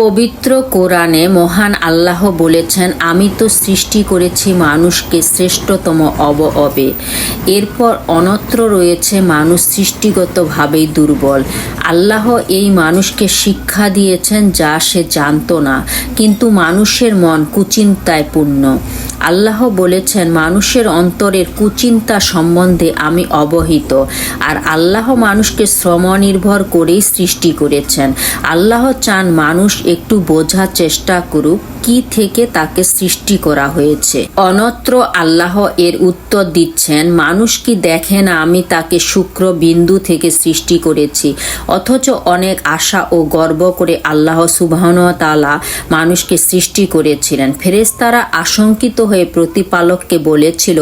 পবিত্র কোরআনে মহান আল্লাহ বলেছেন, আমি তো সৃষ্টি করেছি মানুষকে শ্রেষ্ঠতম অব অবে। এরপর অনত্র রয়েছে মানুষ সৃষ্টিগতভাবেই দুর্বল। আল্লাহ এই মানুষকে শিক্ষা দিয়েছেন যা সে জানত না, কিন্তু মানুষের মন কুচিন্তায় পূর্ণ। আল্লাহ বলেছেন, মানুষের অন্তরের কুচিন্তা সম্বন্ধে আমি অবহিত। আর আল্লাহ মানুষকে শ্রম নির্ভর করেই সৃষ্টি করেছেন। আল্লাহ চান মানুষ একটু বোঝার চেষ্টা করুক কি থেকে তাকে সৃষ্টি করা হয়েছে। অনত্র আল্লাহ এর উত্তর দিচ্ছেন, মানুষ কি দেখে না আমি তাকে শুক্র বিন্দু থেকে সৃষ্টি করেছি? অথচ অনেক আশা ও গর্ব করে আল্লাহ সুবাহন তালা মানুষকে সৃষ্টি করেছিলেন। ফেরেস্তারা আশঙ্কিত হয়ে প্রতিপালককে বলেছিল,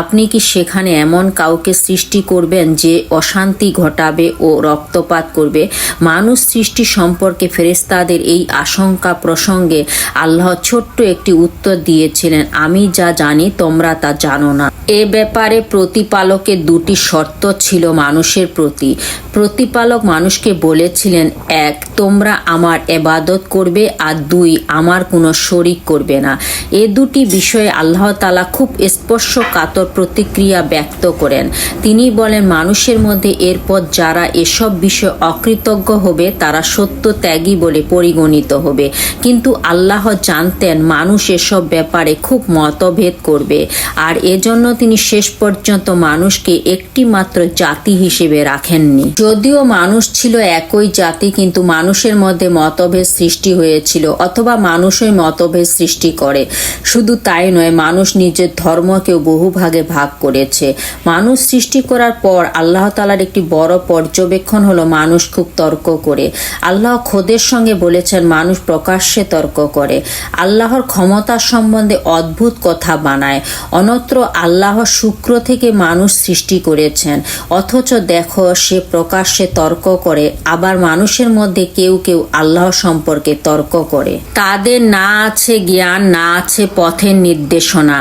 আপনি কি সেখানে এমন কাউকে সৃষ্টি করবেন যে অশান্তি ঘটাবে ও রক্তপাত করবে? মানুষ সৃষ্টি সম্পর্কে ফেরেস্তাদের এই আশঙ্কা প্রসঙ্গে আল্লাহ ছোট্ট একটি উত্তর দিয়েছিলেন, আমি যা জানি, তোমরা তা জানো না। এ ব্যাপারে প্রতিপালকের দুটি শর্ত ছিল মানুষের প্রতি। প্রতিপালক মানুষকে বলেছিলেন, এক, তোমরা আমার এবাদত করবে আর দুই, আমার কোনো শরিক করবে না। এ দুটি বিষয়ে আল্লাহ তালা খুব স্পর্শকাতর প্রতিক্রিয়া ব্যক্ত করেন। তিনি বলেন, মানুষের মধ্যে এরপর যারা এসব বিষয়ে অকৃতজ্ঞ হবে, তারা সত্য ত্যাগী বলে পরিগণিত হবে। কিন্তু আল্লাহ জানতেন, মানুষ এসব ব্যাপারে খুব মতভেদ করবে। আর এজন্য তিনি শেষ পর্যন্ত মানুষকে একটি মাত্র জাতি হিসেবে রাখেননি। যদিও মানুষ ছিল একই জাতি, কিন্তু মানুষের মধ্যে মতভেদ সৃষ্টি হয়েছিল অথবা মানুষই মতভেদ সৃষ্টি করে। শুধু তাই নয় মানুষ নিজের ধর্মকেও বহু ভাগে ভাগ করেছে। মানুষ সৃষ্টি করার পর আল্লাহ তালার একটি বড় পর্যবেক্ষণ হলো মানুষ খুব তর্ক করে। আল্লাহ খোদের সঙ্গে বলেছেন, মানুষ প্রকাশ্যে তর্ক করে। আল্লাহর ক্ষমতা সম্বন্ধে অদ্ভুত কথা বানায়। অনত্র আল্লাহ শুক্র থেকে মানুষ সৃষ্টি করেছেন। অথচ দেখো, সে প্রকাশ্যে তর্ক করে, আবার মানুষের মধ্যে কেউ কেউ আল্লাহ সম্পর্কে তর্ক করে। তাদের না আছে জ্ঞান, না আছে পথের নির্দেশনা।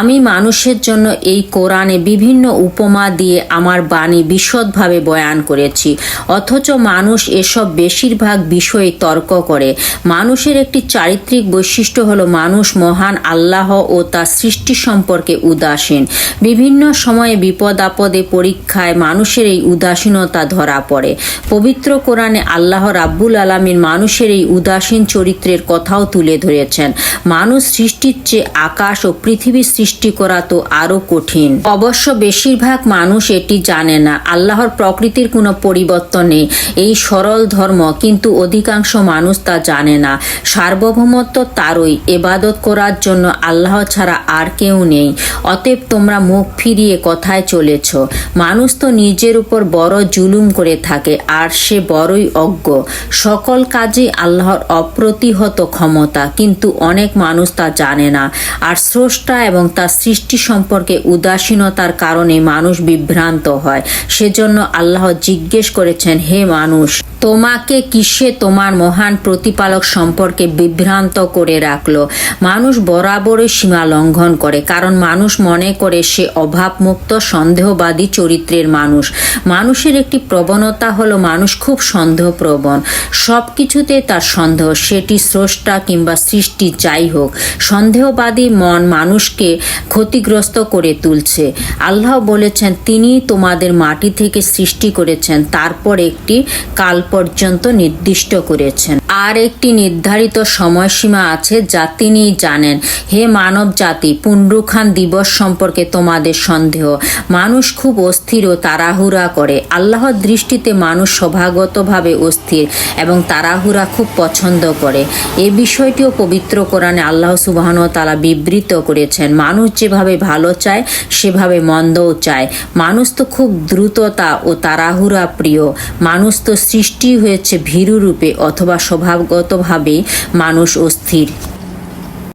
আমি মানুষের জন্য এই কোরআনে বিভিন্ন উপমা দিয়ে আমার বাণী বিশদভাবে বয়ান করেছি। অথচ মানুষ এসব বেশিরভাগ বিষয়ে তর্ক করে। মানুষের একটি চারিত্রিক বৈশিষ্ট্য হলো মানুষ মহান আল্লাহ ও তার সৃষ্টি সম্পর্কে উদাসীন। বিভিন্ন সময়ে বিপদ আপদে পরীক্ষায় মানুষের এই উদাসীনতা ধরা পড়ে। পবিত্র কোরআনে আল্লাহ রাব্বুল আলমীর মানুষের এই উদাসীন চরিত্রের কথাও তুলে ধরেছেন। মানুষ সৃষ্টির চেয়ে আকাশ ও পৃথিবী সৃষ্টি করা তো আরও কঠিন। অবশ্য বেশিরভাগ মানুষ এটি জানে না। আল্লাহর প্রকৃতির কোনো পরিবর্তন নেই। এই সরল ধর্ম কিন্তু অধিকাংশ মানুষ তা জানে না। সার্বভৌমত্ব তারই। এবাদত করার জন্য আল্লাহ ছাড়া আর কেউ নেই। অতএব তোমরা মুখ ফিরিয়ে কথায় চলেছ। মানুষ তো নিজের উপর বড় জুলুম করে থাকে, আর সে বড়ই অজ্ঞ। সকল কাজে আল্লাহর অপ্রতিহত ক্ষমতা, কিন্তু অনেক মানুষ তা জানে না। আর স্রষ্টা এবং তার সৃষ্টি সম্পর্কে উদাসীনতার কারণে মানুষ বিভ্রান্ত হয়। সেজন্য আল্লাহ জিজ্ঞেস করেছেন, হে মানুষ, তোমাকে কিসে তোমার মহান প্রতিপালক সম্পর্কে বিভ্রান্ত করে রাখল? মানুষ বরাবরই সীমা লঙ্ঘন করে, কারণ মানুষ মনে করে সে অভাবমুক্ত, সন্দেহবাদী চরিত্রের মানুষ। মানুষের একটি প্রবণতা হলো মানুষ খুব সন্দেহপ্রবণ। সব কিছুতে তার সন্দেহ, সেটি স্রষ্টা কিংবা সৃষ্টি যাই হোক। সন্দেহবাদী মন মানুষকে ক্ষতিগ্রস্ত করে তুলছে। আল্লাহ বলেছেন, তিনি তোমাদের মাটি থেকে সৃষ্টি করেছেন, তারপর একটি কাল পর্যন্ত নির্দিষ্ট করেছেন। আর একটি নির্ধারিত সময়সীমা আছে যা তিনি জানেন। হে মানব জাতি পুনরুখান দিবস সম্পর্কে তোমাদের সন্দেহ। মানুষ খুব অস্থির ও তাড়াহুড়া করে। আল্লাহর দৃষ্টিতে মানুষ স্বভাগতভাবে অস্থির এবং তাড়াহুড়া খুব পছন্দ করে। এ বিষয়টিও পবিত্র কোরআনে আল্লাহ সুবাহন তালা বিবৃত করেছেন, মানুষ যেভাবে ভালো চায়, সেভাবে মন্দও চায়। মানুষ তো খুব দ্রুততা ও তাড়াহুড়া প্রিয়। মানুষ তো সৃষ্টি হয়েছে ভীরু রূপে অথবা স্বভাবগতভাবেই মানুষ অস্থির।